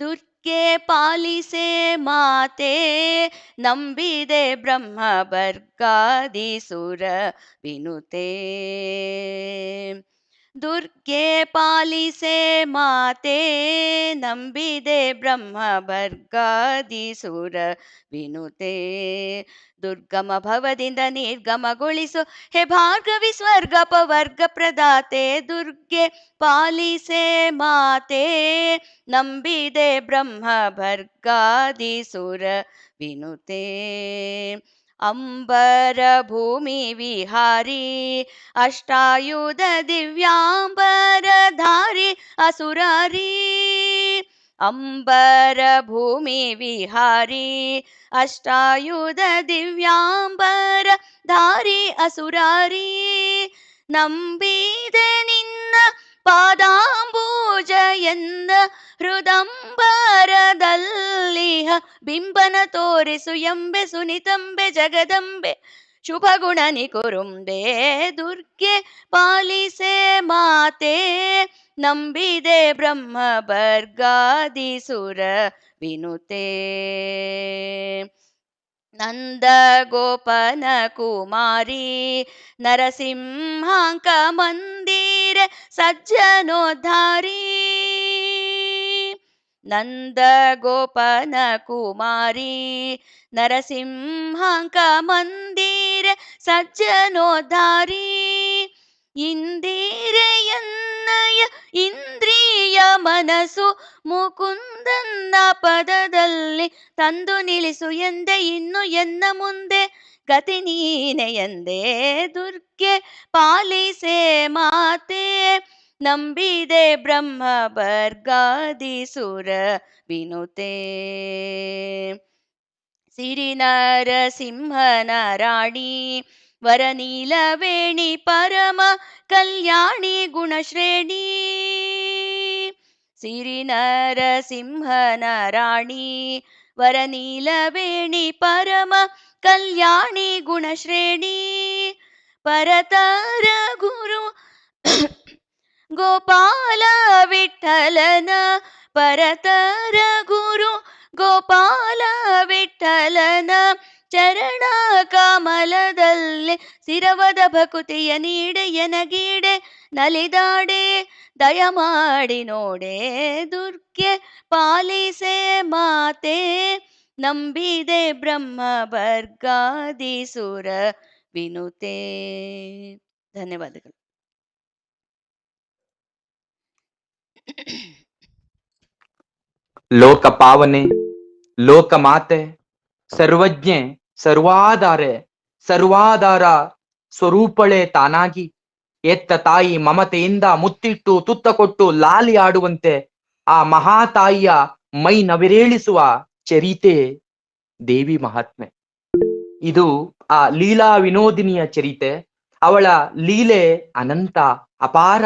ದುರ್ಗೆ ಪಾಲಿಸೆ ಮಾತೆ ನಂಬಿದೆ ಬ್ರಹ್ಮ ಬರ್ಗಾದಿ ಸುರ ವಿನುತೆ ದುರ್ಗೆ ಪಾಲಿಸೆ ಮಾತೆ ನಂಬಿದೆ ಬ್ರಹ್ಮ ಬರ್ಗಾದಿ ಸುರ ವಿನುತೆ ದುರ್ಗಮ ಭವದಿಂದ ನಿರ್ಗಮಗೊಳಿಸು ಹೇ ಭಾರ್ಗವಿ ಸ್ವರ್ಗ ಪವರ್ಗ ಪ್ರದಾತೆ ದುರ್ಗೆ ಪಾಲಿಸೆ ಮಾತೆ ನಂಬಿದೆ ಬ್ರಹ್ಮ ಭರ್ಗಾದಿ ಸುರ ವಿನುತೆ ಅಂಬರ ಭೂಮಿ ವಿಹಾರಿ ಅಷ್ಟಾಯುಧ ದಿವ್ಯಾಂಬರಧಾರಿ ಅಸುರಾರಿ. ಅಂಬರ ಭೂಮಿ ವಿಹಾರಿ ಅಷ್ಟಾಯುಧ ದಿವ್ಯಾಂಬರ ಧಾರಿ ಅಸುರಾರಿ ನಂಬಿದೆ ನಿನ್ನ ಪಾದಾಂಬೂಜ ಎಂದ ಹೃದಂಬರದಲ್ಲಿಹ ಬಿಂಬನ ತೋರಿಸು ಎಂಬೆ ಸುನಿತಂಬೆ ಜಗದಂಬೆ ಶುಭ ಗುಣನಿ ಕುರುಂಬೆ ದುರ್ಗೆ ಪಾಲಿಸೆ ಮಾತೆ ನಂಬಿದೆ ಬ್ರಹ್ಮ ಬರ್ಗಾದಿ ಸುರ ವಿನುತೆ ನಂದ ಗೋಪನ ಕುಮಾರಿ ನರಸಿಂಹಾಂಕ ಮಂದಿರ ಸಜ್ಜನೋದ್ಧಾರಿ. ನಂದ ಗೋಪನ ಕುಮಾರಿ ನರಸಿಂಹಾಂಕ ಮಂದಿರ ಸಜ್ಜನೋದ್ಧಾರಿ. ಇಂದಿರೆಯನ್ನಯ ಇಂದ್ರಿಯ ಮನಸ್ಸು ಮುಕುಂದನ್ನ ಪದದಲ್ಲಿ ತಂದು ನಿಲ್ಲಿಸು ಎಂದೆ ಇನ್ನು ಎನ್ನ ಮುಂದೆ. ಗತಿ ನೀನೆ ಎಂದೇ ದುರ್ಗೆ ಪಾಲಿಸೆ ಮಾತೆ. ನಂಬಿದೆ ಬ್ರಹ್ಮ ಬರ್ಗಾದಿ ಸುರ ವಿನುತೆ. ಸಿರಿನರ ಸಿಂಹನ ರಾಣಿ ವರನೀಲವೇಣಿ ಪರಮ ಕಲ್ಯಾಣಿ ಗುಣಶ್ರೇಣಿ. ಸಿರಿನರ ಸಿಂಹನ ರಾಣಿ ವರನೀಲವೇಣಿ ಪರಮ ಕಲ್ಯಾಣಿ ಗುಣಶ್ರೇಣಿ ಪರತರ ಗುರು ಗೋಪಾಲ ವಿಠಲನ ಪರತರ ಗುರು ಗೋಪಾಲ ವಿಠಲನ, ಚರಣ ಕಮಲದಲ್ಲಿ ಸಿರವದ ಭಕುತಿಯ ನೀಡೆ ಎನಗೀಡೆ ನಲಿದಾಡೆ ದಯ ಮಾಡಿ ನೋಡೆ ದುರ್ಗೆ ಪಾಲಿಸೆ ಮಾತೆ, ನಂಬಿದೆ ಬ್ರಹ್ಮ ಬರ್ಗಾದಿ ಸುರ ವಿನುತೆ. ಧನ್ಯವಾದಗಳು. ಲೋಕ ಪಾವನೆ, ಲೋಕ ಮಾತೆ, ಸರ್ವಜ್ಞೆ, ಸರ್ವಾಧಾರೆ, ಸರ್ವಾಧಾರ ಸ್ವರೂಪಳೆ ತಾನಾಗಿ. ಎತ್ತ ತಾಯಿ ಮಮತೆಯಿಂದ ಮುತ್ತಿಟ್ಟು ತುತ್ತ ಕೊಟ್ಟು ಲಾಲಿ ಆಡುವಂತೆ ಆ ಮಹಾ ತಾಯಿಯ ಮೈ ನವಿರೇಳಿಸುವ ಚರಿತೆ ದೇವಿ ಮಹಾತ್ಮೆ. ಇದು ಆ ಲೀಲಾ ವಿನೋದಿನಿಯ ಚರಿತೆ. ಅವಳ ಲೀಲೆ ಅನಂತ, ಅಪಾರ.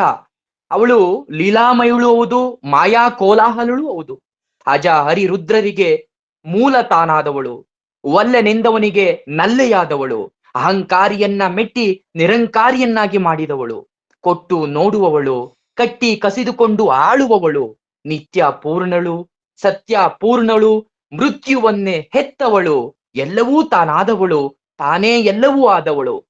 ಅವಳು ಲೀಲಾಮಯುಳು ಹೌದು ಮಾಯಾ ಕೋಲಾಹಲಳು ಹೌದು ಅಜ ಹರಿರುದ್ರರಿಗೆ ಮೂಲ ತಾನಾದವಳು. ಒಲ್ಲೆನೆಂದವನಿಗೆ ನಲ್ಲೆಯಾದವಳು. ಅಹಂಕಾರಿಯನ್ನ ಮೆಟ್ಟಿ ನಿರಂಕಾರಿಯನ್ನಾಗಿ ಮಾಡಿದವಳು. ಕೊಟ್ಟು ನೋಡುವವಳು, ಕಟ್ಟಿ ಕಸಿದುಕೊಂಡು ಆಳುವವಳು. ನಿತ್ಯ ಪೂರ್ಣಳು, ಸತ್ಯ ಪೂರ್ಣಳು, ಮೃತ್ಯುವನ್ನೇ ಹೆತ್ತವಳು. ಎಲ್ಲವೂ ತಾನಾದವಳು, ತಾನೇ ಎಲ್ಲವೂ ಆದವಳು.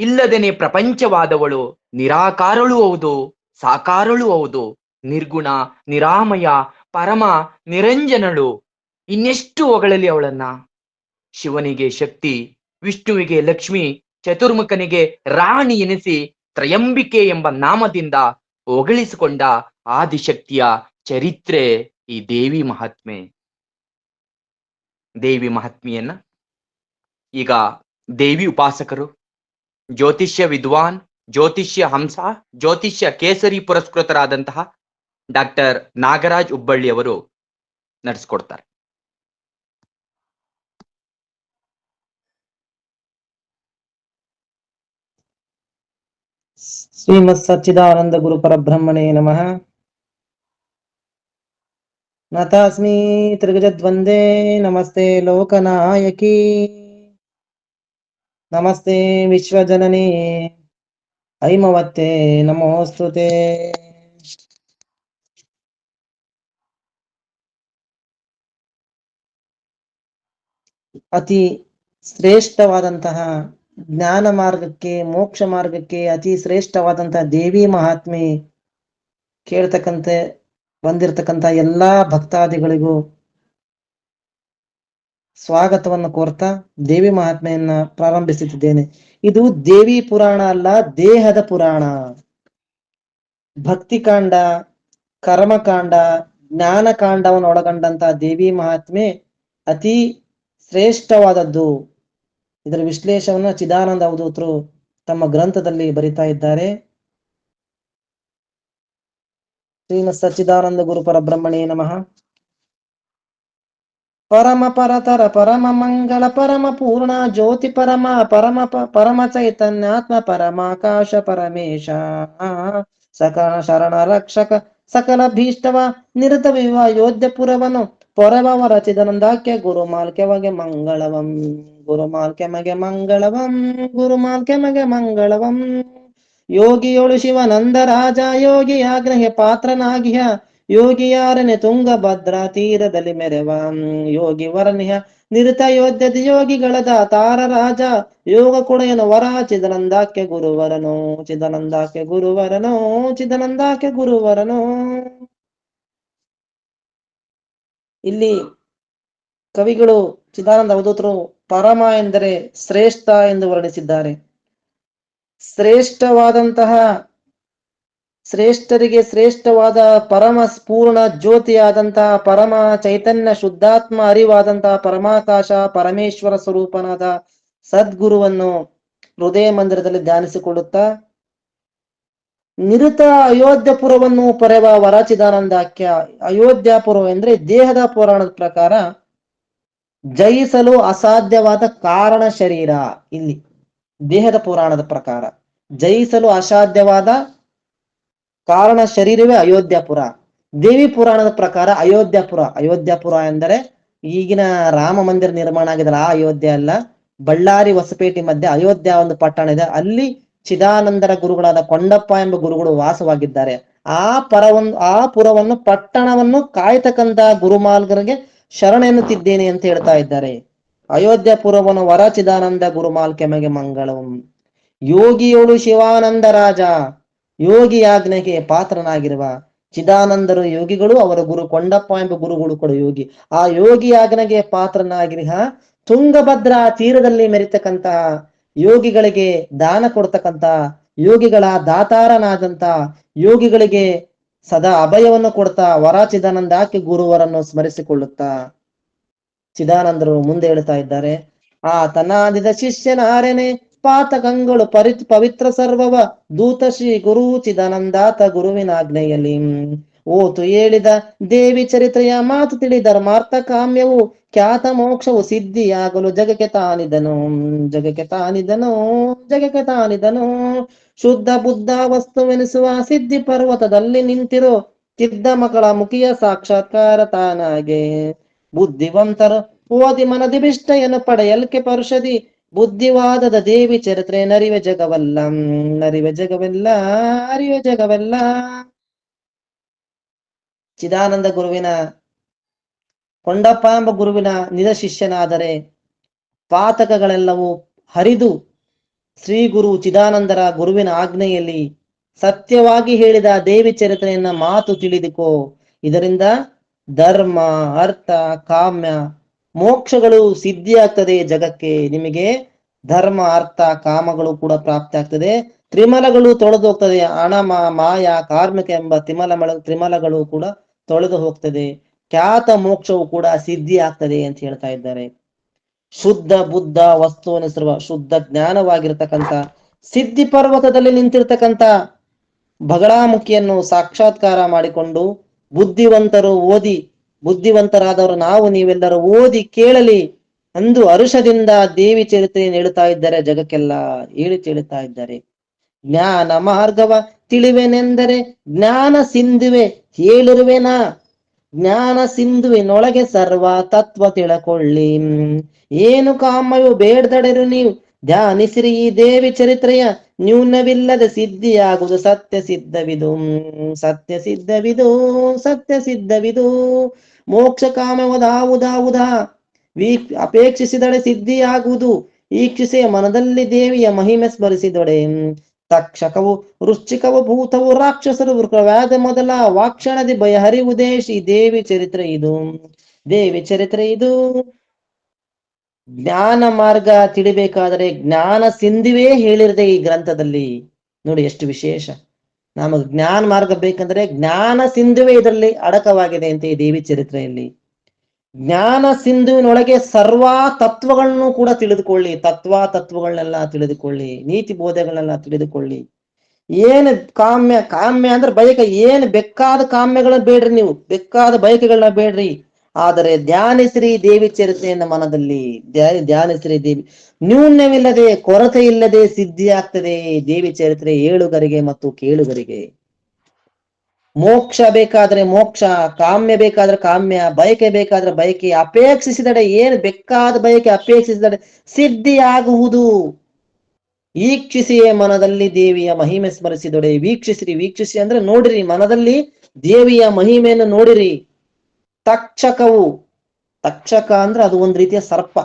ಇಲ್ಲದೇನೆ ಪ್ರಪಂಚವಾದವಳು, ನಿರಾಕಾರಳು ಹೌದು, ಸಾಕಾರಳು ಹೌದು. ನಿರ್ಗುಣ, ನಿರಾಮಯ, ಪರಮ, ನಿರಂಜನಳು. ಇನ್ನೆಷ್ಟು ಹೊಗಳಲಿ ಅವಳನ್ನ? ಶಿವನಿಗೆ ಶಕ್ತಿ ವಿಷ್ಣುವಿಗೆ ಲಕ್ಷ್ಮಿ ಚತುರ್ಮುಖನಿಗೆ ರಾಣಿ ಎನಿಸಿ ತ್ರಯಂಬಿಕೆ ಎಂಬ ನಾಮದಿಂದ ಹೊಗಳಿಸಿಕೊಂಡ ಆದಿಶಕ್ತಿಯ ಚರಿತ್ರೆ ಈ ದೇವಿ ಮಹಾತ್ಮೆ. ದೇವಿ ಮಹಾತ್ಮೆಯನ್ನ ಈಗ ದೇವಿ ಉಪಾಸಕರು, ಜ್ಯೋತಿಷ್ಯ ವಿದ್ವಾನ್, ಜ್ಯೋತಿಷ್ಯ ಹಂಸ, ಜ್ಯೋತಿಷ್ಯ ಕೇಸರಿ ಪುರಸ್ಕೃತರಾದಂತಹ ಡಾಕ್ಟರ್ ನಾಗರಾಜ್ ಹುಬ್ಬಳ್ಳಿ ಅವರು ನಡೆಸ್ಕೊಡ್ತಾರೆ. శ్రీమత్సచ్చిదానంద గురు పరబ్రహ్మణే నమ. నతాస్మి త్రిగజద్వందే నమస్తే లోకనాయకి. నమస్తే విశ్వజనని. ఐమవత్తే నమోస్తుతే అతి శ్రేష్టవాదంತಹ ಜ್ಞಾನ ಮಾರ್ಗಕ್ಕೆ, ಮೋಕ್ಷ ಮಾರ್ಗಕ್ಕೆ ಅತಿ ಶ್ರೇಷ್ಠವಾದಂತಹ ದೇವಿ ಮಹಾತ್ಮೆ ಕೇಳ್ತಕ್ಕಂತೆ, ಬಂದಿರತಕ್ಕಂತ ಎಲ್ಲಾ ಭಕ್ತಾದಿಗಳಿಗೂ ಸ್ವಾಗತವನ್ನು ಕೋರ್ತಾ ದೇವಿ ಮಹಾತ್ಮೆಯನ್ನ ಪ್ರಾರಂಭಿಸುತ್ತಿದ್ದೇನೆ. ಇದು ದೇವಿ ಪುರಾಣ ಅಲ್ಲ, ದೇಹದ ಪುರಾಣ. ಭಕ್ತಿಕಾಂಡ ಕರ್ಮಕಾಂಡ ಜ್ಞಾನಕಾಂಡವನ್ನು ಒಳಗೊಂಡಂತ ದೇವಿ ಮಹಾತ್ಮೆ ಅತಿ ಶ್ರೇಷ್ಠವಾದದ್ದು. ಇದರ ವಿಶ್ಲೇಷವನ್ನು ಚಿದಾನಂದ ಅವಧೂತರು ತಮ್ಮ ಗ್ರಂಥದಲ್ಲಿ ಬರಿತಾ ಇದ್ದಾರೆ. ಶ್ರೀಮತ್ ಸಚ್ಚಿದಾನಂದ ಗುರು ಪರಬ್ರಹ್ಮಣೇ ನಮಃ. ಪರಮ ಪರತರ ಪರಮ ಮಂಗಳ ಪರಮ ಪೂರ್ಣ ಜ್ಯೋತಿ ಪರಮ ಪರಮ ಪರಮ ಚೈತನ್ಯಾತ್ಮ ಪರಮಾಕಾಶ ಪರಮೇಶ. ಸಕಲ ಶರಣ ರಕ್ಷಕ ಸಕಲ ಭೀಷ್ಟವ ನಿರತ ವಿವ ಯೋಧ್ಯಪುರವನು ಪೊರವವ ರಚಿದನಂದಾಕ್ಯ ಗುರು ಮಾಲ್ಕ್ಯವಾಗಿ ಮಂಗಳವಂ. ಗುರು ಮಾಲ್ಕೆಮಗೆ ಮಂಗಳವಂ ಗುರು ಮಾಲ್ಕೆಮಗೆ ಮಂಗಳವಂ ಯೋಗಿಯೊಳು ಶಿವನಂದ ರಾಜ ಯೋಗಿ ಆಗ್ರಹ ಪಾತ್ರನಾಗಿಯ ಯೋಗಿಯಾರನೆ ತುಂಗಭದ್ರಾ ತೀರದಲ್ಲಿ ಮೆರೆವ. ಯೋಗಿ ವರನಿಹ ನಿರತ ಯೋಧ್ಯದ ಯೋಗಿಗಳದ ತಾರ ರಾಜ. ಯೋಗ ಕೊಡೆಯನು ವರ ಚಿದನಂದಾಕ್ಯ ಗುರುವರನೋ ಚಿದನಂದಾಕ್ಯ ಗುರುವರನೋ ಚಿದನಂದಾಕ್ಯ ಗುರುವರನು. ಇಲ್ಲಿ ಕವಿಗಳು ಚಿದಾನಂದ ಅವಧೂತರು ಪರಮ ಎಂದರೆ ಶ್ರೇಷ್ಠ ಎಂದು ವರ್ಣಿಸಿದ್ದಾರೆ. ಶ್ರೇಷ್ಠವಾದಂತಹ ಶ್ರೇಷ್ಠರಿಗೆ ಶ್ರೇಷ್ಠವಾದ ಪರಮ ಪೂರ್ಣ ಜ್ಯೋತಿಯಾದಂತಹ ಪರಮ ಚೈತನ್ಯ ಶುದ್ಧಾತ್ಮ ಅರಿವಾದಂತಹ ಪರಮಾಕಾಶ ಪರಮೇಶ್ವರ ಸ್ವರೂಪನಾದ ಸದ್ಗುರುವನ್ನು ಹೃದಯ ಮಂದಿರದಲ್ಲಿ ಧ್ಯಾನಿಸಿಕೊಳ್ಳುತ್ತಾ, ನಿರುತ ಅಯೋಧ್ಯಪುರವನ್ನು ಪರೆವ ವರಚಿದಾನಂದಾಖ್ಯ ಅಯೋಧ್ಯಾಪುರ ಎಂದ್ರೆ ದೇಹದ ಪುರಾಣದ ಪ್ರಕಾರ ಜಯಿಸಲು ಅಸಾಧ್ಯವಾದ ಕಾರಣ ಶರೀರ. ಇಲ್ಲಿ ದೇಹದ ಪುರಾಣದ ಪ್ರಕಾರ ಜಯಿಸಲು ಅಸಾಧ್ಯವಾದ ಕಾರಣ ಶರೀರವೇ ಅಯೋಧ್ಯಾಪುರ. ದೇವಿ ಪುರಾಣದ ಪ್ರಕಾರ ಅಯೋಧ್ಯಾಪುರ. ಅಯೋಧ್ಯಾಪುರ ಎಂದರೆ ಈಗಿನ ರಾಮ ಮಂದಿರ ನಿರ್ಮಾಣ ಆಗಿದಲ್ಲ ಆ ಅಯೋಧ್ಯೆ ಅಲ್ಲ. ಬಳ್ಳಾರಿ ಹೊಸಪೇಟೆ ಮಧ್ಯೆ ಅಯೋಧ್ಯ ಒಂದು ಪಟ್ಟಣ ಇದೆ. ಅಲ್ಲಿ ಚಿದಾನಂದರ ಗುರುಗಳಾದ ಕೊಂಡಪ್ಪ ಎಂಬ ಗುರುಗಳು ವಾಸವಾಗಿದ್ದಾರೆ. ಆ ಪರವನ್ನು ಆ ಪುರವನ್ನು, ಪಟ್ಟಣವನ್ನು ಕಾಯ್ತಕ್ಕಂತಹ ಗುರುಮಾಲ್ಗರಿಗೆ ಶರಣ ಎನ್ನುತ್ತಿದ್ದೇನೆ ಅಂತ ಹೇಳ್ತಾ ಇದ್ದಾರೆ. ಅಯೋಧ್ಯ ವರಚಿದಾನಂದ ವರ ಚಿದಾನಂದ ಗುರುಮಾಲ್ ಕೆಮಗೆ ಮಂಗಳಂ. ಯೋಗಿಯೋಳು ಶಿವಾನಂದ ರಾಜ. ಯೋಗಿ ಆಜ್ಞೆಗೆ ಪಾತ್ರನಾಗಿರುವ ಚಿದಾನಂದರು ಯೋಗಿಗಳು, ಅವರ ಗುರು ಕೊಂಡಪ್ಪ ಎಂಬ ಗುರುಗಳು ಕೂಡ ಯೋಗಿ. ಆ ಯೋಗಿ ಆಜ್ಞೆಗೆ ಪಾತ್ರನಾಗಿರುವ ತುಂಗಭದ್ರಾ ತೀರದಲ್ಲಿ ಮೆರಿತಕ್ಕಂತಹ ಯೋಗಿಗಳಿಗೆ ದಾನ ಕೊಡ್ತಕ್ಕಂತ ಯೋಗಿಗಳ ದಾತಾರನಾದಂತ ಯೋಗಿಗಳಿಗೆ ಸದಾ ಅಭಯವನ್ನು ಕೊಡ್ತಾ ವರ ಚಿದಾನಂದ ಆಕೆ ಗುರುವರನ್ನು ಸ್ಮರಿಸಿಕೊಳ್ಳುತ್ತಾ ಚಿದಾನಂದರು ಮುಂದೆ ಹೇಳ್ತಾ ಇದ್ದಾರೆ ಆ ತನಾದಿದ ಶಿಷ್ಯನಾರೆನೆ ಪಾತಕಂಗಳು ಪರಿ ಪವಿತ್ರ ಸರ್ವವ ದೂತ ಶ್ರೀ ಗುರು ಚಿದಾನಂದಾತ ಗುರುವಿನ ಆಜ್ಞೆಯಲ್ಲಿ. ಓತು ಹೇಳಿದ ದೇವಿ ಚರಿತ್ರೆಯ ಮಾತು ತಿಳಿ ಧರ್ಮಾರ್ಥ ಕಾಮ್ಯವು, ಖ್ಯಾತ ಮೋಕ್ಷವು ಸಿದ್ಧಿಯಾಗಲು ಜಗಕ್ಕೆ ತಾನಿದನು ಜಗಕ್ಕೆ ತಾನಿದನು ಜಗಕ್ಕೆ ತಾನಿದನು. ಶುದ್ಧ ಬುದ್ಧ ವಸ್ತುವೆನಿಸುವ ಸಿದ್ಧಿ ಪರ್ವತದಲ್ಲಿ ನಿಂತಿರೋ ಸಿದ್ಧ ಮಕ್ಕಳ ಮುಖಿಯ ಸಾಕ್ಷಾತ್ಕಾರ ತಾನಾಗೆ. ಬುದ್ಧಿವಂತರು ಓದಿ ಮನದಿಭಿಷ್ಟಯನ್ನು ಪಡೆಯಲ್ಕೆ ಪರುಷದಿ, ಬುದ್ಧಿವಾದದ ದೇವಿ ಚರಿತ್ರೆ ನರಿವೆ ಜಗವಲ್ಲ, ನರಿವೆ ಜಗವೆಲ್ಲ, ಅರಿವೆ ಜಗವೆಲ್ಲ. ಚಿದಾನಂದ ಗುರುವಿನ, ಕೊಂಡಪ್ಪ ಎಂಬ ಗುರುವಿನ ನಿಜ ಶಿಷ್ಯನಾದರೆ ಪಾತಕಗಳೆಲ್ಲವೂ ಹರಿದು ಶ್ರೀ ಗುರು ಚಿದಾನಂದರ ಗುರುವಿನ ಆಜ್ಞೆಯಲ್ಲಿ ಸತ್ಯವಾಗಿ ಹೇಳಿದ ದೇವಿ ಚರಿತ್ರೆಯನ್ನ ಮಾತು ತಿಳಿದುಕೋ. ಇದರಿಂದ ಧರ್ಮ, ಅರ್ಥ, ಕಾಮ್ಯ, ಮೋಕ್ಷಗಳು ಸಿದ್ಧಿಯಾಗ್ತದೆ ಜಗಕ್ಕೆ. ನಿಮಗೆ ಧರ್ಮ, ಅರ್ಥ, ಕಾಮಗಳು ಕೂಡ ಪ್ರಾಪ್ತಿ ಆಗ್ತದೆ ತ್ರಿಮಲಗಳು ತೊಳೆದು ಹೋಗ್ತದೆ. ಹಣ ಮಾಯಾ, ಕಾರ್ಮಿಕ ಎಂಬ ಮಳ, ತ್ರಿಮಲಗಳು ಕೂಡ ತೊಳೆದು ಹೋಗ್ತದೆ. ಖ್ಯಾತ ಮೋಕ್ಷವು ಕೂಡ ಸಿದ್ಧಿ ಆಗ್ತದೆ ಅಂತ ಹೇಳ್ತಾ ಇದ್ದಾರೆ. ಶುದ್ಧ, ಬುದ್ಧ ವಸ್ತುವನಿಸಿರುವ ಶುದ್ಧ ಜ್ಞಾನವಾಗಿರ್ತಕ್ಕಂಥ, ಸಿದ್ಧಿ ಪರ್ವತದಲ್ಲಿ ನಿಂತಿರ್ತಕ್ಕಂಥ ಬಗಳಾಮುಖಿಯನ್ನು ಸಾಕ್ಷಾತ್ಕಾರ ಮಾಡಿಕೊಂಡು ಬುದ್ಧಿವಂತರು ಓದಿ, ಬುದ್ಧಿವಂತರಾದವರು ನಾವು, ನೀವೆಲ್ಲರೂ ಓದಿ ಕೇಳಲಿ ಅಂದು ಅರುಷದಿಂದ ದೇವಿ ಚರಿತ್ರೆಯನ್ನು ಹೇಳುತ್ತಾ ಇದ್ದಾರೆ ಜಗಕ್ಕೆಲ್ಲ, ಹೇಳಿ ಚೇಳುತ್ತಾ ಇದ್ದಾರೆ. ಜ್ಞಾನ ಮಾರ್ಗವ ತಿಳಿವೆನೆಂದರೆ ಜ್ಞಾನ ಸಿಂಧುವೆ ಹೇಳಿರುವೆನಾ? ಜ್ಞಾನ ಸಿಂಧುವಿನೊಳಗೆ ಸರ್ವ ತತ್ವ ತಿಳಕೊಳ್ಳಿ. ಏನು ಕಾಮವು ಬೇಡ್ದಡೆರು ನೀವು? ಧ್ಯಾನಿಸಿರಿ ಈ ದೇವಿ ಚರಿತ್ರೆಯ. ನ್ಯೂನವಿಲ್ಲದ ಸಿದ್ಧಿಯಾಗುವುದು ಸತ್ಯ ಸಿದ್ಧವಿದು. ಸತ್ಯ ಸಿದ್ಧವಿದು ಸತ್ಯ ಸಿದ್ಧವಿದು. ಮೋಕ್ಷ ಕಾಮವದಾವುದಾವುದ ವೀ ಅಪೇಕ್ಷಿಸಿದಳೆ ಸಿದ್ಧಿಯಾಗುವುದು. ಈಕ್ಷಿಸೆಯ ಮನದಲ್ಲಿ ದೇವಿಯ ಮಹಿಮೆ ಸ್ಮರಿಸಿದೊಡೆ. ತಕ್ಷಕವು, ವೃಶ್ಚಿಕವು, ಭೂತವು, ರಾಕ್ಷಸರು ವೃಕವ್ಯಾಧ ಮೊದಲ ವಾಕ್ಷಣದಿ ಭಯ ಶ್ರೀ ದೇವಿ ಚರಿತ್ರೆ ಇದು. ದೇವಿ ಚರಿತ್ರೆ ಇದು. ಜ್ಞಾನ ಮಾರ್ಗ ತಿಳಿಬೇಕಾದರೆ ಜ್ಞಾನ ಸಿಂಧುವೇ ಹೇಳಿರದೆ ಈ ಗ್ರಂಥದಲ್ಲಿ. ನೋಡಿ ಎಷ್ಟು ವಿಶೇಷ. ನಮಗ್ ಜ್ಞಾನ ಮಾರ್ಗ ಬೇಕಂದ್ರೆ ಜ್ಞಾನ ಸಿಂಧುವೇ ಇದರಲ್ಲಿ ಅಡಕವಾಗಿದೆ ಅಂತ ಈ ದೇವಿ ಚರಿತ್ರೆಯಲ್ಲಿ. ಜ್ಞಾನ ಸಿಂಧುವಿನೊಳಗೆ ಸರ್ವಾ ತತ್ವಗಳನ್ನು ಕೂಡ ತಿಳಿದುಕೊಳ್ಳಿ. ತತ್ವ, ತತ್ವಗಳನ್ನೆಲ್ಲ ತಿಳಿದುಕೊಳ್ಳಿ. ನೀತಿ ಬೋಧೆಗಳನ್ನೆಲ್ಲ ತಿಳಿದುಕೊಳ್ಳಿ. ಏನು ಕಾಮ್ಯ ಕಾಮ್ಯ ಅಂದ್ರೆ ಬಯಕ, ಏನು ಬೆಕ್ಕಾದ ಕಾಮ್ಯಗಳನ್ನ ಬೇಡ್ರಿ ನೀವು. ಬೆಕ್ಕಾದ ಬಯಕೆಗಳನ್ನ ಬೇಡ್ರಿ. ಆದರೆ ಧ್ಯಾನಿಸ್ರಿ ದೇವಿ ಚರಿತ್ರೆಯನ್ನ ಮನದಲ್ಲಿ. ಧ್ಯಾನ- ಧ್ಯಾನಿಸ್ರಿ ದೇವಿ. ನ್ಯೂನ್ಯವಿಲ್ಲದೆ ಕೊರತೆ ಇಲ್ಲದೆ ಸಿದ್ಧಿ ಆಗ್ತದೆ ದೇವಿ ಚರಿತ್ರೆ ಏಳುಗರಿಗೆ ಮತ್ತು ಕೇಳುಗರಿಗೆ. ಮೋಕ್ಷ ಬೇಕಾದ್ರೆ ಮೋಕ್ಷ, ಕಾಮ್ಯ ಬೇಕಾದ್ರೆ ಕಾಮ್ಯ, ಬಯಕೆ ಬೇಕಾದ್ರೆ ಬಯಕೆ ಅಪೇಕ್ಷಿಸಿದಡೆ ಏನು ಬೇಕಾದ ಬಯಕೆ ಅಪೇಕ್ಷಿಸಿದಡೆ ಸಿದ್ಧಿಯಾಗುವುದು. ಈಕ್ಷಿಸಿಯೇ ಮನದಲ್ಲಿ ದೇವಿಯ ಮಹಿಮೆ ಸ್ಮರಿಸಿದೊಡೆ. ವೀಕ್ಷಿಸಿರಿ, ವೀಕ್ಷಿಸಿ ಅಂದ್ರೆ ನೋಡಿರಿ, ಮನದಲ್ಲಿ ದೇವಿಯ ಮಹಿಮೆಯನ್ನು ನೋಡಿರಿ. ತಕ್ಷಕವು, ತಕ್ಷಕ ಅಂದ್ರೆ ಅದು ಒಂದು ರೀತಿಯ ಸರ್ಪ.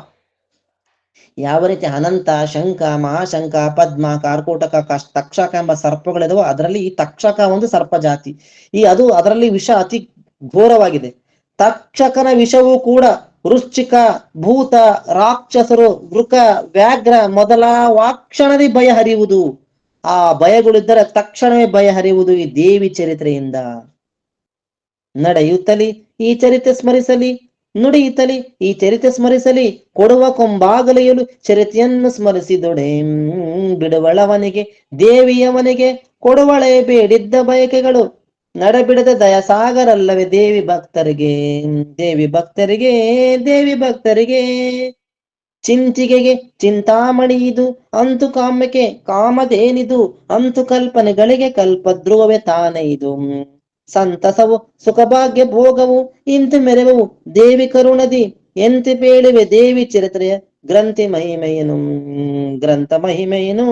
ಯಾವ ರೀತಿ ಅನಂತ, ಶಂಖ ಮಹಾಶಂಕ ಪದ್ಮ, ಕಾರ್ಕೋಟಕ ಕಷ್- ತಕ್ಷಕ ಎಂಬ ಸರ್ಪಗಳಿದಾವೋ ಅದರಲ್ಲಿ ಈ ತಕ್ಷಕ ಒಂದು ಸರ್ಪ ಜಾತಿ. ಈ ಅದು ಅದರಲ್ಲಿ ವಿಷ ಅತಿ ಘೋರವಾಗಿದೆ. ತಕ್ಷಕನ ವಿಷವೂ ಕೂಡ ವೃಶ್ಚಿಕ, ಭೂತ, ರಾಕ್ಷಸರು, ವೃಕ, ವ್ಯಾಘ್ರ ಮೊದಲ ವಾಕ್ಷಣದಿ ಭಯ ಹರಿಯುವುದು. ಆ ಭಯಗಳಿದ್ದರೆ ತಕ್ಷಣವೇ ಭಯ ಹರಿಯುವುದು ಈ ದೇವಿ ಚರಿತ್ರೆಯಿಂದ. ನಡೆಯುತ್ತಲಿ, ಈ ಚರಿತ್ರೆ ಸ್ಮರಿಸಲಿ. ನುಡಿಯುತ್ತಲಿ ಈ ಚರಿತೆ ಸ್ಮರಿಸಲಿ, ಕೊಡುವ ಕೊಂಬಾಗಲೆಯಲು ಚರಿತೆಯನ್ನು ಸ್ಮರಿಸಿದೊಡೆ. ಬಿಡುವಳವನಿಗೆ, ದೇವಿಯವನಿಗೆ ಕೊಡುವಳೆ ಬೇಡಿದ್ದ ಬಯಕೆಗಳು. ನಡಬಿಡದ ದಯಸಾಗರಲ್ಲವೇ ದೇವಿ ಭಕ್ತರಿಗೆ. ದೇವಿ ಭಕ್ತರಿಗೆ ದೇವಿ ಭಕ್ತರಿಗೆ. ಚಿಂತಿಗೆಗೆ ಚಿಂತಾಮಣಿ ಇದು, ಅಂತು ಕಾಮಕ್ಕೆ ಕಾಮದೇನಿದು ಅಂತು ಕಲ್ಪನೆಗಳಿಗೆ ಕಲ್ಪಧ್ರುವವೇ ತಾನೇ ಇದು. ಸಂತಸವು, ಸುಖಭಾಗ್ಯ ಭೋಗವು, ಇಂತು ಮೆರೆವವು, ದೇವಿ ಕರುಣದಿ, ಎಂತಿ ಪೇಳಿವೆ ದೇವಿ ಚರಿತ್ರೆಯ ಗ್ರಂಥಿ ಮಹಿಮೆಯನು? ಗ್ರಂಥ ಮಹಿಮೆಯನು?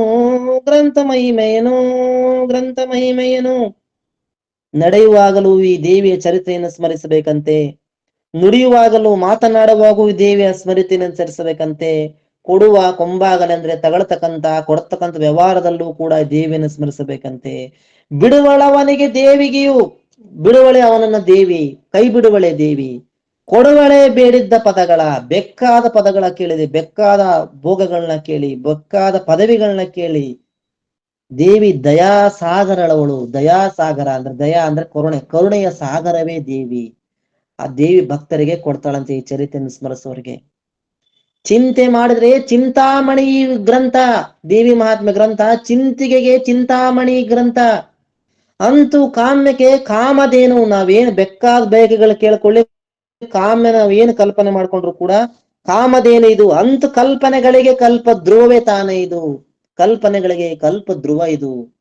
ಗ್ರಂಥ ಮಹಿಮೆಯನು? ಗ್ರಂಥ ಮಹಿಮೆಯನು? ನಡೆಯುವಾಗಲೂ ಈ ದೇವಿಯ ಚರಿತ್ರೆಯನ್ನು ಸ್ಮರಿಸಬೇಕಂತೆ, ನುಡಿಯುವಾಗಲೂ ಮಾತನಾಡುವಾಗೂ ಈ ದೇವಿಯ ಸ್ಮರಿತೆಯನ್ನು ಸ್ಮರಿಸಬೇಕಂತೆ ಕೊಡುವ ಕೊಂಬಾಗಲೆಂದ್ರೆ ತಗಳತಕ್ಕಂತ ಕೊಡತಕ್ಕಂತ ವ್ಯವಹಾರದಲ್ಲೂ ಕೂಡ ದೇವಿಯನ್ನು ಸ್ಮರಿಸಬೇಕಂತೆ. ಬಿಡುವಳವನಿಗೆ ದೇವಿಗೆಯು ಬಿಡುವಳೆ ಅವನನ್ನ ದೇವಿ, ಕೈ ಬಿಡುವಳೆ ದೇವಿ. ಕೊಡುವಳೆ ಬೇಡಿದ್ದ ಪದಗಳ, ಬೆಕ್ಕಾದ ಪದಗಳ ಕೇಳಿದೆ. ಬೆಕ್ಕಾದ ಭೋಗಗಳನ್ನ ಕೇಳಿ, ಬೆಕ್ಕಾದ ಪದವಿಗಳನ್ನ ಕೇಳಿ. ದೇವಿ ದಯಾ ಸಾಗರಳವಳು. ದಯಾ ಸಾಗರ ಅಂದ್ರೆ ದಯಾ ಅಂದ್ರೆ ಕರುಣೆ. ಕರುಣೆಯ ಸಾಗರವೇ ದೇವಿ. ಆ ದೇವಿ ಭಕ್ತರಿಗೆ ಕೊಡ್ತಾಳಂತೆ ಈ ಚರಿತ್ರೆಯನ್ನು ಸ್ಮರಿಸುವವರಿಗೆ. ಚಿಂತೆ ಮಾಡಿದ್ರೆ ಚಿಂತಾಮಣಿ ಗ್ರಂಥ. ದೇವಿ ಮಹಾತ್ಮೆ ಗ್ರಂಥ, ಚಿಂತಿಗೆಗೆ ಚಿಂತಾಮಣಿ ಗ್ರಂಥ. ಅಂತೂ ಕಾಮ್ಯಕ್ಕೆ ಕಾಮಧೇನು ನಾವೇನು ಬೆಕ್ಕಾದ ಬಯಕೆಗಳು ಕೇಳ್ಕೊಳ್ಳಿ. ಕಾಮ್ಯ ನಾವೇನು ಕಲ್ಪನೆ ಮಾಡ್ಕೊಂಡ್ರು ಕೂಡ ಕಾಮಧೇನು ಇದು? ಅಂತ ಕಲ್ಪನೆಗಳಿಗೆ ಕಲ್ಪ ಧ್ರುವವೇ ತಾನೇ ಇದು. ಕಲ್ಪನೆಗಳಿಗೆ ಕಲ್ಪ ಧ್ರುವ ಇದು.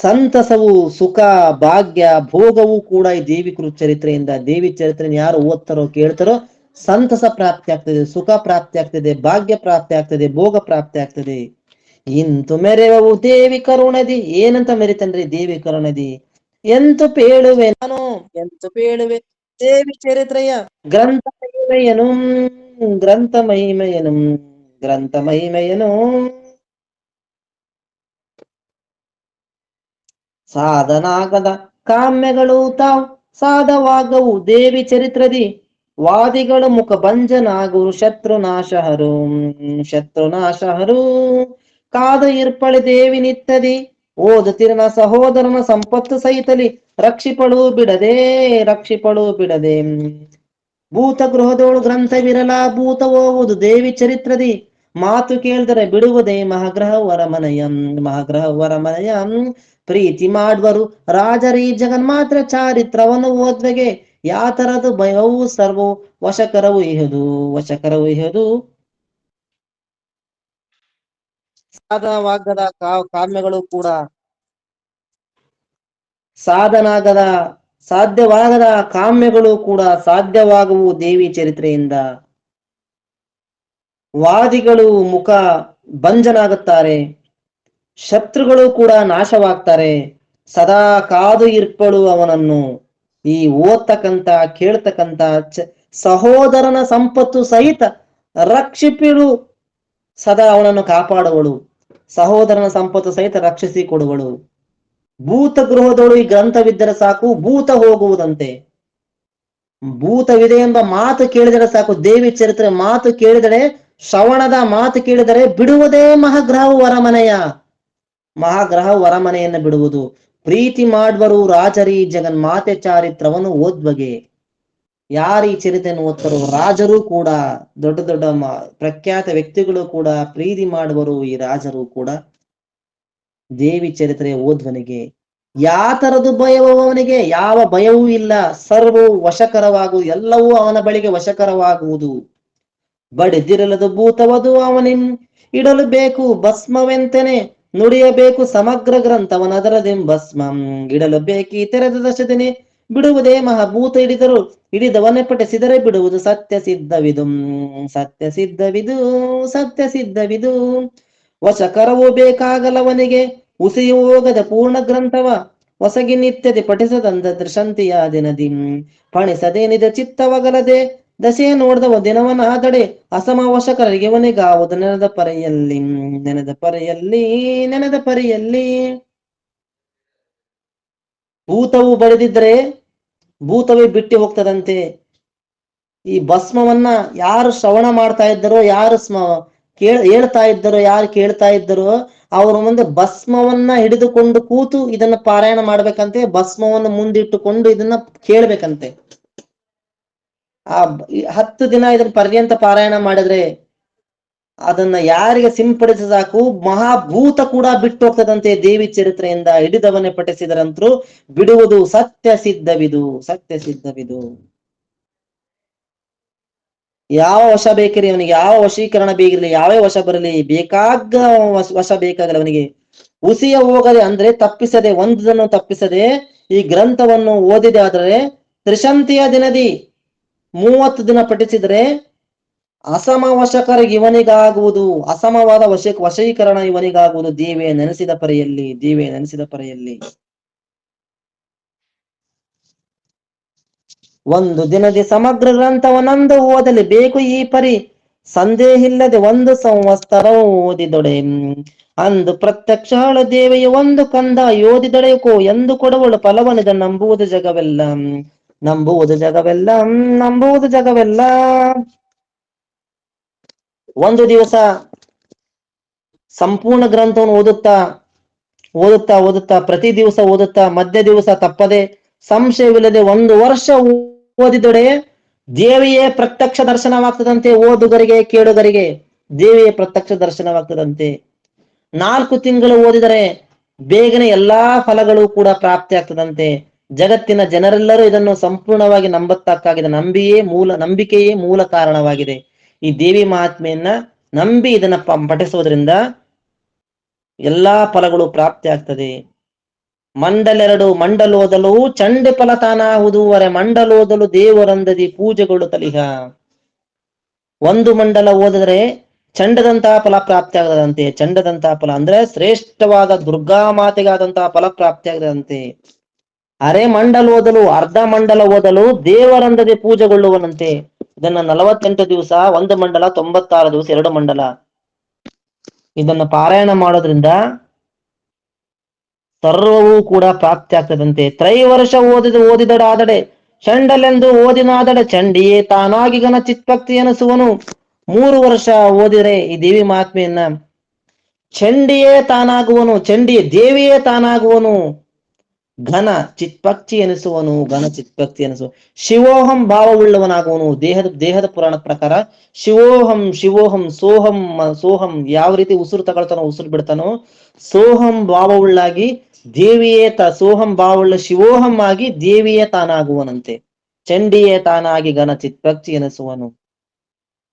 ಸಂತಸವು, ಸುಖ, ಭಾಗ್ಯ, ಭೋಗವೂ ಕೂಡ ಈ ದೇವಿ ಚರಿತ್ರೆಯಿಂದ, ದೇವಿ ಚರಿತ್ರೆಯನ್ನು ಯಾರು ಓದ್ತಾರೋ ಕೇಳ್ತಾರೋ ಸಂತಸ ಪ್ರಾಪ್ತಿ ಆಗ್ತದೆ, ಸುಖ ಪ್ರಾಪ್ತಿ ಆಗ್ತದೆ, ಭಾಗ್ಯ ಪ್ರಾಪ್ತಿ ಆಗ್ತದೆ, ಭೋಗ ಪ್ರಾಪ್ತಿ ಆಗ್ತದೆ. ಇಂತು ಮೆರೆವವು ದೇವಿ ಕರುಣದಿ ಏನಂತ ಮೆರಿತನ್ರಿ ದೇವಿ ಕರುಣದಿ? ಎಂತು ಪೇಳುವೆ ನಾನು? ಎಂತು ಪೇಳುವೆ? ದೇವಿ ಚರಿತ್ರೆಯ. ಗ್ರಂಥ ಮಹಿಮೆಯನು ಗ್ರಂಥ ಮಹಿಮೆಯನು ಗ್ರಂಥ ಮಹಿಮೆಯನು. ಸಾಧನಾಗದ ಕಾಮ್ಯಗಳು ತಾವು ಸಾಧವಾಗವು ದೇವಿ ಚರಿತ್ರದಿ. ವಾದಿಗಳು ಮುಖ ಭಂಜನಾಗುರು ಶತ್ರು ನಾಶಹರು ಕಾದ ಇರ್ಪಳೆ ದೇವಿ ನಿತ್ತದಿ. ಓದುತ್ತಿರನ ಸಹೋದರನ ಸಂಪತ್ತು ಸಹಿತಲಿ ರಕ್ಷಿಪಳು ಬಿಡದೆ ರಕ್ಷಿಪಳು ಬಿಡದೆ. ಭೂತ ಗೃಹದೋಳು ಗ್ರಂಥವಿರಲ, ಭೂತ ಓದು ದೇವಿ ಚರಿತ್ರದಿ. ಮಾತು ಕೇಳಿದರೆ ಬಿಡುವುದೇ ಮಹಾಗ್ರಹ ವರಮನಯಂ ಮಹಾಗ್ರಹ ವರಮನಯಂ ಪ್ರೀತಿ ಮಾಡುವರು ರಾಜರೀ ಜಗನ್ಮಾತ್ರ ಚಾರಿತ್ರವನ್ನು ಓದ್ವೆಗೆ. ಯಾತರದು ಭಯವೂ ಸರ್ವೋ ವಶಕರವು ಇಹದು, ವಶಕರವು ಇಹುದು. ಸಾಧನವಾಗದ ಕಾಮ್ಯಗಳು ಕೂಡ ಸಾಧನಾಗದ, ಸಾಧ್ಯವಾಗದ ಕಾಮ್ಯಗಳು ಕೂಡ ಸಾಧ್ಯವಾಗುವು ದೇವಿ ಚರಿತ್ರೆಯಿಂದ. ವಾದಿಗಳು ಮುಖ ಭಂಜನಾಗುತ್ತಾರೆ, ಶತ್ರುಗಳು ಕೂಡ ನಾಶವಾಗ್ತಾರೆ, ಸದಾ ಕಾದು ಇರ್ಪಳು ಅವನನ್ನು ಈ ಓದ್ತಕ್ಕಂತ ಕೇಳ್ತಕ್ಕಂತ ಸಹೋದರನ ಸಂಪತ್ತು ಸಹಿತ ರಕ್ಷಿಪಿಳು ಸದಾ ಅವನನ್ನು ಕಾಪಾಡುವಳು. ಸಹೋದರನ ಸಂಪತ್ತು ಸಹಿತ ರಕ್ಷಿಸಿ ಕೊಡುವಳು. ಭೂತ ಗೃಹದೊಳು ಈ ಗ್ರಂಥವಿದ್ದರೆ ಸಾಕು, ಭೂತ ಹೋಗುವುದಂತೆ. ಭೂತವಿದೆ ಎಂಬ ಮಾತು ಕೇಳಿದರೆ ಸಾಕು, ದೇವಿ ಚರಿತ್ರೆ ಮಾತು ಕೇಳಿದರೆ, ಶ್ರವಣದ ಮಾತು ಕೇಳಿದರೆ ಬಿಡುವುದೇ ಮಹಾಗ್ರಹವು ವರಮನೆಯ. ಮಹಾಗ್ರಹ ವರಮನೆಯನ್ನು ಬಿಡುವುದು. ಪ್ರೀತಿ ಮಾಡುವರು ರಾಜರಿ ಜಗನ್ಮಾತೆ ಚಾರಿತ್ರವನ್ನು ಓದ್ಬಗೆ ಯಾರು ಈ ಚರಿತ್ರೆಯನ್ನು ಓದ್ತಾರೋ ರಾಜರು ಕೂಡ, ದೊಡ್ಡ ದೊಡ್ಡ ಪ್ರಖ್ಯಾತ ವ್ಯಕ್ತಿಗಳು ಕೂಡ ಪ್ರೀತಿ ಮಾಡುವರು ಈ ರಾಜರು ಕೂಡ. ದೇವಿ ಚರಿತ್ರೆ ಓದ್ವನಿಗೆ ಯಾ ತರದು ಭಯವೂ ಅವನಿಗೆ, ಯಾವ ಭಯವೂ ಇಲ್ಲ. ಸರ್ವವು ವಶಕರವಾಗುವುದು ಎಲ್ಲವೂ ಅವನ ಬಳಿಗೆ ವಶಕರವಾಗುವುದು. ಬಡಿದಿರಲದು ಭೂತವದು ಅವನಿನ್ ಇಡಲು ಬೇಕು ಭಸ್ಮವೆಂತೆನೆ, ನುಡಿಯಬೇಕು ಸಮಗ್ರ ಗ್ರಂಥವನದರದೆಂ ಭಸ್ಮಂ. ಇಡಲು ಬೇಕಿ ತೆರೆದ ದಶದಿನಿ ಬಿಡುವುದೇ ಮಹಾಭೂತ ಹಿಡಿದರು ಹಿಡಿದವನೇ ಪಠಿಸಿದರೆ ಬಿಡುವುದು ಸತ್ಯ ಸಿದ್ಧವಿದು. ಸತ್ಯ ಸಿದ್ಧವಿದು ಸತ್ಯ ಸಿದ್ಧವಿದು. ವಶಕರವು ಬೇಕಾಗಲವನಿಗೆ, ಉಸಿಯು ಹೋಗದ ಪೂರ್ಣ ಗ್ರಂಥವ ಹೊಸಗಿ ನಿತ್ಯತೆ ಪಠಿಸದಂದ ದೃಶಂತಿಯ ದಿನದಿ. ನಿಜ ಚಿತ್ತವಗಲದೆ ದಶೆಯ ನೋಡಿದವ ದಿನವನಾದಡೆ ಅಸಮ ವಶಕರಿಗೆ ಒನೆಗಾವುದು ನೆನೆದ ಪರೆಯಲ್ಲಿ. ನೆನದ ಪರೆಯಲ್ಲಿ ನೆನದ ಪರೆಯಲ್ಲಿ. ಭೂತವು ಬರೆದಿದ್ರೆ ಭೂತವೇ ಬಿಟ್ಟಿ ಹೋಗ್ತದಂತೆ. ಈ ಭಸ್ಮವನ್ನ ಯಾರು ಶ್ರವಣ ಮಾಡ್ತಾ ಇದ್ದರೋ, ಯಾರು ಸ್ಮ ಕೇಳ, ಹೇಳ್ತಾ ಇದ್ದರೋ, ಯಾರು ಕೇಳ್ತಾ ಇದ್ದರೋ, ಅವ್ರ ಮುಂದೆ ಭಸ್ಮವನ್ನ ಹಿಡಿದುಕೊಂಡು ಕೂತು ಇದನ್ನ ಪಾರಾಯಣ ಮಾಡ್ಬೇಕಂತೆ, ಭಸ್ಮವನ್ನು ಮುಂದಿಟ್ಟುಕೊಂಡು ಇದನ್ನ ಕೇಳ್ಬೇಕಂತೆ. ಆ ಹತ್ತು ದಿನ ಇದನ್ನ ಪರ್ಯಂತ ಪಾರಾಯಣ ಮಾಡಿದ್ರೆ ಅದನ್ನ ಯಾರಿಗೆ ಸಿಂಪಡಿಸ ಸಾಕು ಮಹಾಭೂತ ಕೂಡ ಬಿಟ್ಟು ಹೋಗ್ತದಂತೆ ದೇವಿ ಚರಿತ್ರೆಯಿಂದ ಹಿಡಿದವನೇ ಪಠಿಸಿದರಂತರೂ, ಬಿಡುವುದು ಸತ್ಯ ಸಿದ್ಧವಿದು ಸತ್ಯ ಸಿದ್ಧವಿದು ಯಾವ ವಶ ಬೇಕಿರಿ ಅವನಿಗೆ? ಯಾವ ವಶೀಕರಣ ಬೇಕಿರಲಿ? ಯಾವ ವಶ ಬರಲಿ ಬೇಕಾಗ ವಶ- ಬೇಕಾಗಲಿ ಅವನಿಗೆ. ಉಸಿಯ ಹೋಗದೆ ಅಂದ್ರೆ ತಪ್ಪಿಸದೆ, ಒಂದನ್ನು ತಪ್ಪಿಸದೆ, ಈ ಗ್ರಂಥವನ್ನು ಓದಿದೆ ಆದರೆ ತ್ರಿಶಂತಿಯ ದಿನದಿ, ಮೂವತ್ತು ದಿನ ಪಠಿಸಿದರೆ ಅಸಮ ವಶಕರಿಗೆ ಇವನಿಗಾಗುವುದು, ಅಸಮವಾದ ವಶ, ವಶೀಕರಣ ಇವನಿಗಾಗುವುದು, ದೇವೆ ನೆನೆಸಿದ ಪರೆಯಲ್ಲಿ, ದೇವೆ ನೆನೆಸಿದ ಪರೆಯಲ್ಲಿ. ಒಂದು ದಿನದಿ ಸಮಗ್ರ ಗ್ರಂಥವನೊಂದು ಓದಲಿ, ಬೇಕು ಈ ಪರಿ ಸಂದೇಹಿಲ್ಲದೆ ಒಂದು ಸಂವತ್ಸರ ಓದಿದೊಡೆ. ಅಂದು ಪ್ರತ್ಯಕ್ಷ ದೇವೆಯ ಒಂದು ಕಂದ ಯೋದಿದೊಡೆಕೋ ಎಂದು ಕೊಡುವಳು ಫಲವನಿದ, ನಂಬುವುದು ಜಗವೆಲ್ಲ. ನಂಬುವುದು ಜಗವೆಲ್ಲ ನಂಬುವುದು ಜಗವೆಲ್ಲ. ಒಂದು ದಿವಸ ಸಂಪೂರ್ಣ ಗ್ರಂಥವನ್ನು ಓದುತ್ತಾ ಓದುತ್ತಾ ಓದುತ್ತಾ, ಪ್ರತಿ ದಿವಸ ಓದುತ್ತಾ, ಮಧ್ಯ ದಿವಸ ತಪ್ಪದೆ, ಸಂಶಯವಿಲ್ಲದೆ ಒಂದು ವರ್ಷ ಓದಿದೊಡೆ ದೇವಿಯೇ ಪ್ರತ್ಯಕ್ಷ ದರ್ಶನವಾಗ್ತದಂತೆ, ಓದುಗರಿಗೆ, ಕೇಳುಗರಿಗೆ, ದೇವಿಯೇ ಪ್ರತ್ಯಕ್ಷ ದರ್ಶನವಾಗ್ತದಂತೆ. ನಾಲ್ಕು ತಿಂಗಳು ಓದಿದರೆ ಬೇಗನೆ ಎಲ್ಲಾ ಫಲಗಳು ಕೂಡ ಪ್ರಾಪ್ತಿ ಆಗ್ತದಂತೆ. ಜಗತ್ತಿನ ಜನರೆಲ್ಲರೂ ಇದನ್ನು ಸಂಪೂರ್ಣವಾಗಿ ನಂಬತ್ತಕ್ಕಾಗಿದೆ. ನಂಬಿಯೇ ಮೂಲ, ನಂಬಿಕೆಯೇ ಮೂಲ ಕಾರಣವಾಗಿದೆ. ಈ ದೇವಿ ಮಹಾತ್ಮೆಯನ್ನ ನಂಬಿ ಇದನ್ನ ಪಠಿಸೋದ್ರಿಂದ ಎಲ್ಲಾ ಫಲಗಳು ಪ್ರಾಪ್ತಿ ಆಗ್ತದೆ. ಮಂಡಲೆರಡು ಮಂಡಲೋದಲು ಚಂಡೆ ಫಲ ತಾನಾಹುದು ವರೆ ಮಂಡಲೋದಲು ದೇವರಂದದಿ ಪೂಜೆಗಳು ತಲಿಹ ಒಂದು ಮಂಡಲ ಓದಿದ್ರೆ ಚಂಡದಂತಹ ಫಲ ಪ್ರಾಪ್ತಿ ಆಗದಂತೆ. ಚಂಡದಂತಹ ಫಲ ಅಂದ್ರೆ ಶ್ರೇಷ್ಠವಾದ ದುರ್ಗಾ ಮಾತೆಗಾದಂತಹ ಫಲ ಪ್ರಾಪ್ತಿ ಆಗದಂತೆ. ಅರೆ ಮಂಡಲ ಓದಲು ಅರ್ಧ ಮಂಡಲ ಓದಲು ದೇವರಂದದೆ ಪೂಜೆಗೊಳ್ಳುವನಂತೆ. ಇದನ್ನ ನಲವತ್ತೆಂಟು ದಿವಸ ಒಂದು ಮಂಡಲ, ತೊಂಬತ್ತಾರು ದಿವಸ ಎರಡು ಮಂಡಲ. ಇದನ್ನ ಪಾರಾಯಣ ಮಾಡೋದ್ರಿಂದ ಸರ್ವವೂ ಕೂಡ ಪ್ರಾಪ್ತಿ ಆಗ್ತದಂತೆ. ತ್ರೈವರ್ಷ ಓದಿದ ಓದಿದಡಾದಡೆ ಚಂಡಲೆಂದು ಓದಿನಾದಡೆ, ಚಂಡಿಯೇ ತಾನಾಗಿ ಗನ ಚಿತ್ಪಕ್ತಿ ಎನಿಸುವನು. ಮೂರು ವರ್ಷ ಓದಿದರೆ ಈ ದೇವಿ ಮಹಾತ್ಮೆಯನ್ನ. ಚಂಡಿಯೇ ತಾನಾಗುವನು ಚಂಡಿ ದೇವಿಯೇ ತಾನಾಗುವನು. ಘನ ಚಿತ್ಪಕ್ಷಿ ಎನಿಸುವನು, ಘನ ಚಿತ್ಪಕ್ಷಿ ಎನಿಸುವ. ಶಿವೋಹಂ ಭಾವವುಳ್ಳವನಾಗುವನು, ದೇಹದ ದೇಹದ ಪುರಾಣ ಪ್ರಕಾರ ಶಿವೋಹಂ ಶಿವೋಹಂ, ಸೋಹಂ ಸೋಹಂ ಯಾವ ರೀತಿ ಉಸಿರು ತಗೊಳ್ತಾನೋ, ಉಸಿರು ಬಿಡ್ತಾನೋ, ಸೋಹಂ ಭಾವವುಳ್ಳಾಗಿ ದೇವಿಯೇ ತ, ಸೋಹಂ ಭಾವವುಳ್ಳ ಶಿವೋಹಂ ಆಗಿ ದೇವಿಯೇ ತಾನಾಗುವನಂತೆ. ಚಂಡಿಯೇ ತಾನಾಗಿ ಘನ ಚಿತ್ಪಕ್ಷಿ ಎನಿಸುವನು.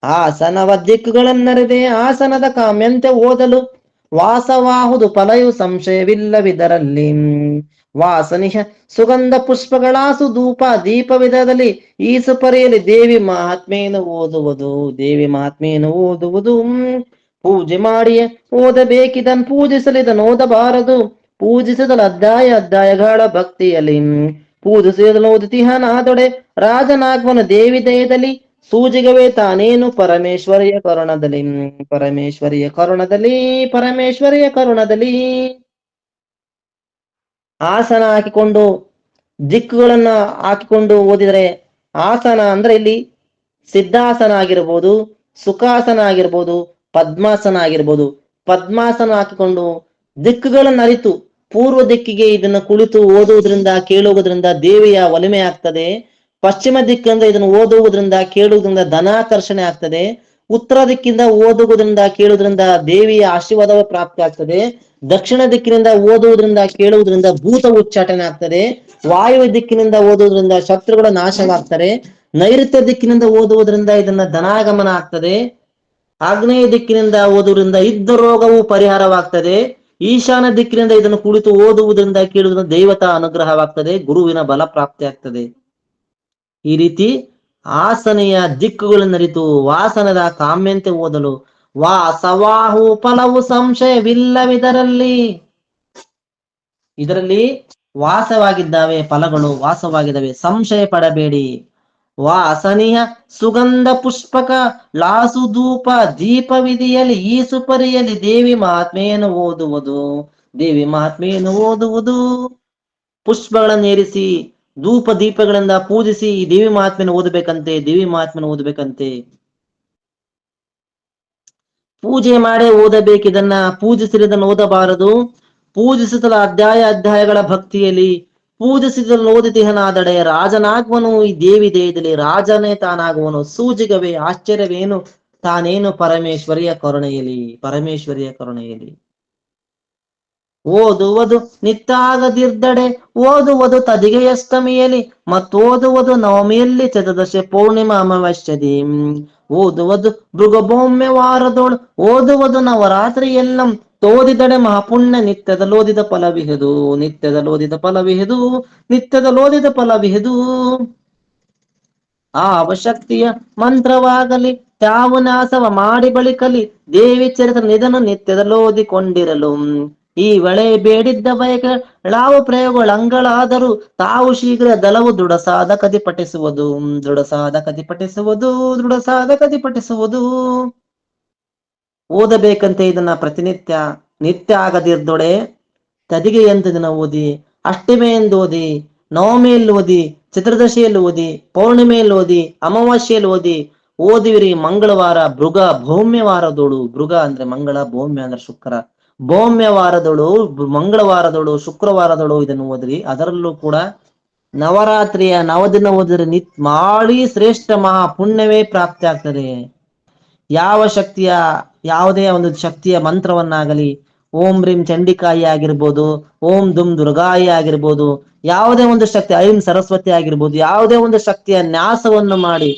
ಆಸನವ ದಿಕ್ಕುಗಳನ್ನರಿದೆ, ಆಸನದ ಕಾಮ್ಯಂತೆ ಓದಲು. ವಾಸವಾಹುದು ಫಲಯು ಸಂಶಯವಿಲ್ಲವಿದರಲ್ಲಿ. ವಾಸನಿಹ ಸುಗಂಧ ಪುಷ್ಪಗಳಾಸು ಧೂಪ ದೀಪವಿಧದಲ್ಲಿ ಈಸು ಸುಪರಿಯಲ್ಲಿ ದೇವಿ ಮಹಾತ್ಮೆಯನ್ನು ಓದುವುದು, ದೇವಿ ಮಹಾತ್ಮೆಯನ್ನು ಓದುವುದು. ಪೂಜೆ ಮಾಡಿಯೇ ಓದಬೇಕಿದನ್ ಪೂಜಿಸಲಿದನ್ ಓದಬಾರದು. ಪೂಜಿಸಿದಲು ಅಧ್ಯಾಯ, ಅಧ್ಯಾಯಗಳ ಭಕ್ತಿಯಲ್ಲಿ. ಪೂಜಿಸಿದಲು ಓದುತಿಹನಾದೊಡೆ ರಾಜನಾಗ್ವನ ದೇವಿ ದಯದಲ್ಲಿ ಸೂಜಿಗವೇ ತಾನೇನು ಪರಮೇಶ್ವರಿಯ ಕರುಣದಲ್ಲಿ. ಪರಮೇಶ್ವರಿಯ ಕರುಣದಲ್ಲಿ ಪರಮೇಶ್ವರಿಯ ಕರುಣದಲ್ಲಿ. ಆಸನ ಹಾಕಿಕೊಂಡು, ದಿಕ್ಕುಗಳನ್ನ ಹಾಕಿಕೊಂಡು ಓದಿದರೆ ಆಸನ ಅಂದ್ರೆ ಇಲ್ಲಿ ಸಿದ್ಧಾಸನ ಆಗಿರ್ಬೋದು, ಸುಖಾಸನ ಆಗಿರ್ಬೋದು, ಪದ್ಮಾಸನ ಆಗಿರ್ಬೋದು. ಪದ್ಮಾಸನ ಹಾಕಿಕೊಂಡು ದಿಕ್ಕುಗಳನ್ನು ಅರಿತು, ಪೂರ್ವ ದಿಕ್ಕಿಗೆ ಇದನ್ನು ಕುಳಿತು ಓದುವುದರಿಂದ, ಕೇಳುವುದರಿಂದ ದೇವಿಯ ಒಲಿಮೆ ಆಗ್ತದೆ ಪಶ್ಚಿಮ ದಿಕ್ಕಿನಿಂದ ಇದನ್ನು ಓದುವುದರಿಂದ, ಕೇಳುವುದರಿಂದ ಧನಾಕರ್ಷಣೆ ಆಗ್ತದೆ. ಉತ್ತರ ದಿಕ್ಕಿಂದ ಓದುವುದರಿಂದ ಕೇಳುವುದರಿಂದ ದೇವಿಯ ಆಶೀರ್ವಾದವೇ ಪ್ರಾಪ್ತಿ ಆಗ್ತದೆ ದಕ್ಷಿಣ ದಿಕ್ಕಿನಿಂದ ಓದುವುದರಿಂದ ಕೇಳುವುದರಿಂದ ಭೂತ ಉಚ್ಚಾಟನೆ ಆಗ್ತದೆ. ವಾಯುವ ದಿಕ್ಕಿನಿಂದ ಓದುವುದರಿಂದ ಶತ್ರುಗಳ ನಾಶವಾಗ್ತಾರೆ. ನೈಋತ್ಯ ದಿಕ್ಕಿನಿಂದ ಓದುವುದರಿಂದ ಇದನ್ನ ಧನಾಗಮನ ಆಗ್ತದೆ. ಆಗ್ನೇಯ ದಿಕ್ಕಿನಿಂದ ಓದುವುದರಿಂದ ಇದ್ದ ರೋಗವು ಪರಿಹಾರವಾಗ್ತದೆ. ಈಶಾನ್ಯ ದಿಕ್ಕಿನಿಂದ ಇದನ್ನು ಕುಳಿತು ಓದುವುದರಿಂದ ಕೇಳುವುದರಿಂದ ದೈವತ ಅನುಗ್ರಹವಾಗ್ತದೆ. ಗುರುವಿನ ಬಲ ಪ್ರಾಪ್ತಿ ಆಗ್ತದೆ ಈ ರೀತಿ ಆಸನೆಯ ದಿಕ್ಕುಗಳನ್ನರಿತು ವಾಸನದ ಕಾಮ್ಯಂತೆ ಓದಲು. ವಾಸವಾಹು ಫಲವು ಸಂಶಯವಿಲ್ಲವಿದರಲ್ಲಿ. ಇದರಲ್ಲಿ ವಾಸವಾಗಿದ್ದಾವೆ ಫಲಗಳು, ವಾಸವಾಗಿದ್ದಾವೆ, ಸಂಶಯ ಪಡಬೇಡಿ. ವಾಸನೆಯ ಸುಗಂಧ ಪುಷ್ಪಕ, ಲಾಸು ಧೂಪ ವಿಧಿಯಲ್ಲಿ ಈ ಸುಪರಿಯಲ್ಲಿ ದೇವಿ ಮಹಾತ್ಮೆಯನ್ನು ಓದುವುದು. ದೇವಿ ಮಹಾತ್ಮೆಯನ್ನು ಓದುವುದು. ಪುಷ್ಪಗಳನ್ನು ಏರಿಸಿ ಧೂಪ ದೀಪಗಳಿಂದ ಪೂಜಿಸಿ ಈ ದೇವಿ ಮಹಾತ್ಮೆಯನ್ನು ಓದಬೇಕಂತೆ, ದೇವಿ ಮಹಾತ್ಮೆಯನ್ನು ಓದಬೇಕಂತೆ. ಪೂಜೆ ಮಾಡೇ ಓದಬೇಕು ಇದನ್ನ ಪೂಜಿಸಿದನ್ನು ಓದಬಾರದು. ಪೂಜಿಸಿದ ಅಧ್ಯಾಯ ಅಧ್ಯಾಯಗಳ ಭಕ್ತಿಯಲ್ಲಿ ಪೂಜಿಸಿದನ್ನು ಓದಿತಿಹನಾದಡೆ ರಾಜನಾಗುವನು ಈ ದೇವಿ ದೇಹದಲ್ಲಿ, ರಾಜನೇ ತಾನಾಗುವನು. ಸೂಜಿಗವೇ, ಆಶ್ಚರ್ಯವೇನು, ತಾನೇನು ಪರಮೇಶ್ವರಿಯ ಕರುಣೆಯಲ್ಲಿ ಪರಮೇಶ್ವರಿಯ ಕರುಣೆಯಲ್ಲಿ. ಓದುವುದು ನಿತ್ತಾಗದಿರ್ದಡೆ ಓದುವುದು ತದಿಗೆಯಷ್ಟಮಿಯಲ್ಲಿ ಮತ್ತೋದುವುದು ನವಮಿಯಲ್ಲಿ ಚತುರ್ದಶಿ ಪೂರ್ಣಿಮಾ ಅಮಾವಾಸ್ಯದಿ. ಓದುವುದು ಭೃಗಭೌಮ್ಯ ವಾರದೋಳು, ಓದುವುದು ನವರಾತ್ರಿಯೆಲ್ಲ, ತೋದಿದಡೆ ಮಹಾಪುಣ್ಯ ನಿತ್ಯದ ಲೋದಿದ ಫಲವಿಹದು ನಿತ್ಯದ ಲೋದಿದ ಫಲವಿಹದು ನಿತ್ಯದ ಲೋದಿದ ಫಲವಿಹದು ಆ ಅವಶಕ್ತಿಯ ಮಂತ್ರವಾಗಲಿ ತ್ಯಾವು ನಾಸವ ಮಾಡಿ ಬಳಿಕಲಿ ದೇವಿ ಚರಿತ್ರ ನಿಧನ ನಿತ್ಯದಲ್ಲಿ ಓದಿಕೊಂಡಿರಲು ಈ ವೇಳೆ ಬೇಡಿದ್ದ ಬಯಕ ಪ್ರಯೋಗಗಳ ಅಂಗಳಾದರೂ ತಾವು ಶೀಘ್ರ ದಲವು ದೃಢಸಾದ ಕದಿ ಪಠಿಸುವುದು ದೃಢಸಾದ ಕದಿ ಪಠಿಸುವುದು ದೃಢಸಾದ ಕದಿ ಪಠಿಸುವುದು ಓದಬೇಕಂತೆ ಇದನ್ನ ಪ್ರತಿನಿತ್ಯ, ನಿತ್ಯ ಆಗದಿರ್ದೊಡೆ ತದಿಗೆ ಎಂದು ದಿನ ಓದಿ, ಅಷ್ಟಮಿಯಿಂದ ಓದಿ, ನವಮಿಯಲ್ಲಿ ಓದಿ, ಚತುರ್ದಶಿಯಲ್ಲಿ ಓದಿ, ಪೌರ್ಣಿಮೆಯಲ್ಲಿ ಓದಿ, ಅಮಾವಾಸ್ಯೆಯಲ್ಲಿ ಓದಿ, ಓದಿವಿರಿ ಮಂಗಳವಾರ ಭೃಗ ಭೌಮ್ಯವಾರದೋಳು. ಭೃಗ ಅಂದ್ರೆ ಮಂಗಳ, ಭೌಮ್ಯ ಅಂದ್ರೆ ಶುಕ್ರ. ಭೌಮ್ಯವಾರದೋಳು, ಮಂಗಳವಾರದಳು, ಶುಕ್ರವಾರದಳು ಇದನ್ನು ಓದ್ರಿ. ಅದರಲ್ಲೂ ಕೂಡ ನವರಾತ್ರಿಯ ನವದಿನ ಓದಿದ್ರೆ ನಿತ್ ಮಾಡಿ ಶ್ರೇಷ್ಠ ಮಹಾ ಪುಣ್ಯವೇ ಪ್ರಾಪ್ತಿ ಆಗ್ತದೆ. ಯಾವ ಶಕ್ತಿಯ, ಯಾವುದೇ ಒಂದು ಶಕ್ತಿಯ ಮಂತ್ರವನ್ನಾಗಲಿ, ಓಂ ರೀಂ ಚಂಡಿಕಾಯಿ ಆಗಿರ್ಬೋದು, ಓಂ ದುಮ್ ದುರ್ಗಾಯಿ ಆಗಿರ್ಬೋದು, ಯಾವುದೇ ಒಂದು ಶಕ್ತಿ, ಐಂ ಸರಸ್ವತಿ ಆಗಿರ್ಬೋದು, ಯಾವುದೇ ಒಂದು ಶಕ್ತಿಯ ನ್ಯಾಸವನ್ನು ಮಾಡಿ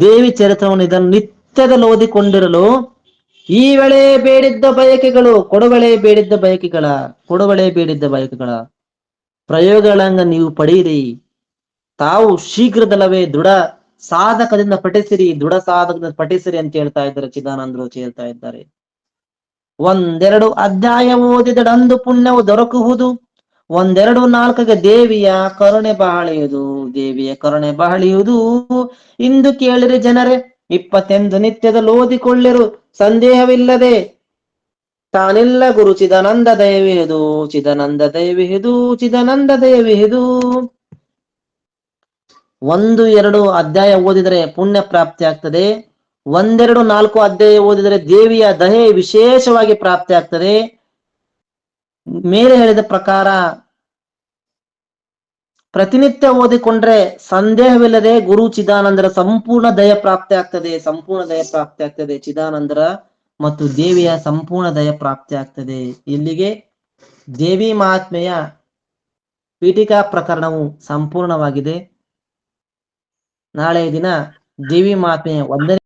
ದೇವಿ ಚರಿತ್ರವನ್ನು ಇದನ್ನು ನಿತ್ಯದಲ್ಲಿ ಓದಿಕೊಂಡಿರಲು ಈ ವೇಳೆ ಬೇಡಿದ್ದ ಬಯಕೆಗಳು ಕೊಡುಗಳೆ ಬೇಡಿದ್ದ ಬಯಕೆಗಳ ಕೊಡುಗಳೆ ಬೇಡಿದ್ದ ಬಯಕೆಗಳ ಪ್ರಯೋಗಗಳನ್ನ ನೀವು ಪಡೆಯಿರಿ. ತಾವು ಶೀಘ್ರದಲ್ಲವೇ ದೃಢ ಸಾಧಕದಿಂದ ಪಠಿಸಿರಿ. ದೃಢ ಸಾಧಕದಿಂದ ಪಠಿಸಿರಿ ಅಂತ ಹೇಳ್ತಾ ಇದ್ದಾರೆ, ಚಿದಾನಂದರು ಹೇಳ್ತಾ ಇದ್ದಾರೆ. ಒಂದೆರಡು ಅಧ್ಯಾಯ ಓದಿದಡಂದು ಪುಣ್ಯವು ದೊರಕುವುದು. ಒಂದೆರಡು ನಾಲ್ಕಗೆ ದೇವಿಯ ಕರುಣೆ ಬಹಳೆಯುವುದು. ದೇವಿಯ ಕರುಣೆ ಬಹಳೆಯುವುದು. ಇಂದು ಕೇಳಿರಿ ಜನರೇ ಇಪ್ಪತ್ತೆಂದು ನಿತ್ಯದಲ್ಲಿ ಓದಿಕೊಳ್ಳಿರು. ಸಂದೇಹವಿಲ್ಲದೆ ತಾನೆಲ್ಲ ಗುರು ಚಿದಾನಂದ ದಯವಿಹಿದು ಚಿದಾನಂದ ದಯವಿಹಿದು ಚಿದಾನಂದ ದಯವಿಹಿದು ಒಂದು, ಎರಡು ಅಧ್ಯಾಯ ಓದಿದರೆ ಪುಣ್ಯ ಪ್ರಾಪ್ತಿ ಆಗ್ತದೆ. ಒಂದೆರಡು, ನಾಲ್ಕು ಅಧ್ಯಾಯ ಓದಿದರೆ ದೇವಿಯ ದಹೆ ವಿಶೇಷವಾಗಿ ಪ್ರಾಪ್ತಿ ಆಗ್ತದೆ. ಮೇಲೆ ಹೇಳಿದ ಪ್ರಕಾರ ಪ್ರತಿನಿತ್ಯ ಓದಿಕೊಂಡ್ರೆ ಸಂದೇಹವಿಲ್ಲದೆ ಗುರು ಚಿದಾನಂದರ ಸಂಪೂರ್ಣ ದಯ ಪ್ರಾಪ್ತಿ ಆಗ್ತದೆ, ಸಂಪೂರ್ಣ ದಯ ಪ್ರಾಪ್ತಿ ಆಗ್ತದೆ. ಚಿದಾನಂದರ ಮತ್ತು ದೇವಿಯ ಸಂಪೂರ್ಣ ದಯ ಪ್ರಾಪ್ತಿ ಆಗ್ತದೆ. ಇಲ್ಲಿಗೆ ದೇವಿ ಮಹಾತ್ಮೆಯ ಪೀಠಿಕಾ ಪ್ರಕರಣವು ಸಂಪೂರ್ಣವಾಗಿದೆ. ನಾಳೆ ದಿನ ದೇವಿ ಮಹಾತ್ಮೆಯ ಒಂದನೇ